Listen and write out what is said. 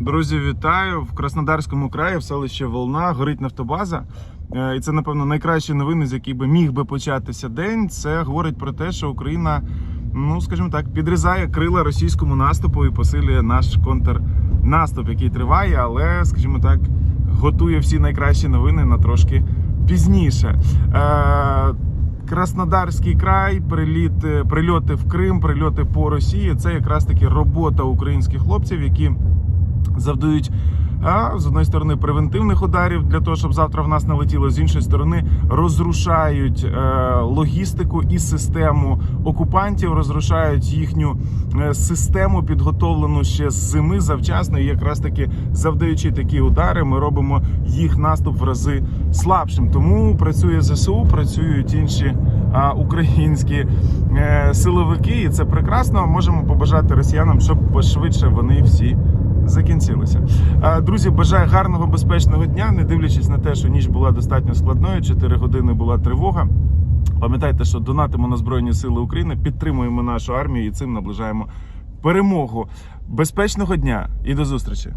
Друзі, вітаю в Краснодарському краї, в селищі Волна, горить нафтобаза. Е, І це, напевно, найкращі новини, з яких би міг би початися день. Це говорить про те, що Україна, ну скажімо так, підрізає крила російському наступу і посилює наш контрнаступ, який триває, але, скажімо так, готує всі найкращі новини на трошки пізніше. Е, Краснодарський край, приліти, прильоти в Крим, прильоти по Росії. Це якраз таки робота українських хлопців, які завдають а, з одної сторони превентивних ударів для того, щоб завтра в нас не летіло, з іншої сторони розрушають е, логістику і систему окупантів, розрушають їхню е, систему, підготовлену ще з зими завчасно. І якраз таки завдаючи такі удари, ми робимо їх наступ в рази слабшим. Тому працює ЗСУ, працюють інші а, українські е, силовики, і це прекрасно. Можемо побажати росіянам, щоб пошвидше вони всі закінчилися. Е, Друзі, бажаю гарного безпечного дня, не дивлячись на те, що ніч була достатньо складною. 4 години була тривога. Пам'ятайте, що донатимо на Збройні Сили України, підтримуємо нашу армію і цим наближаємо перемогу. Безпечного дня і до зустрічі!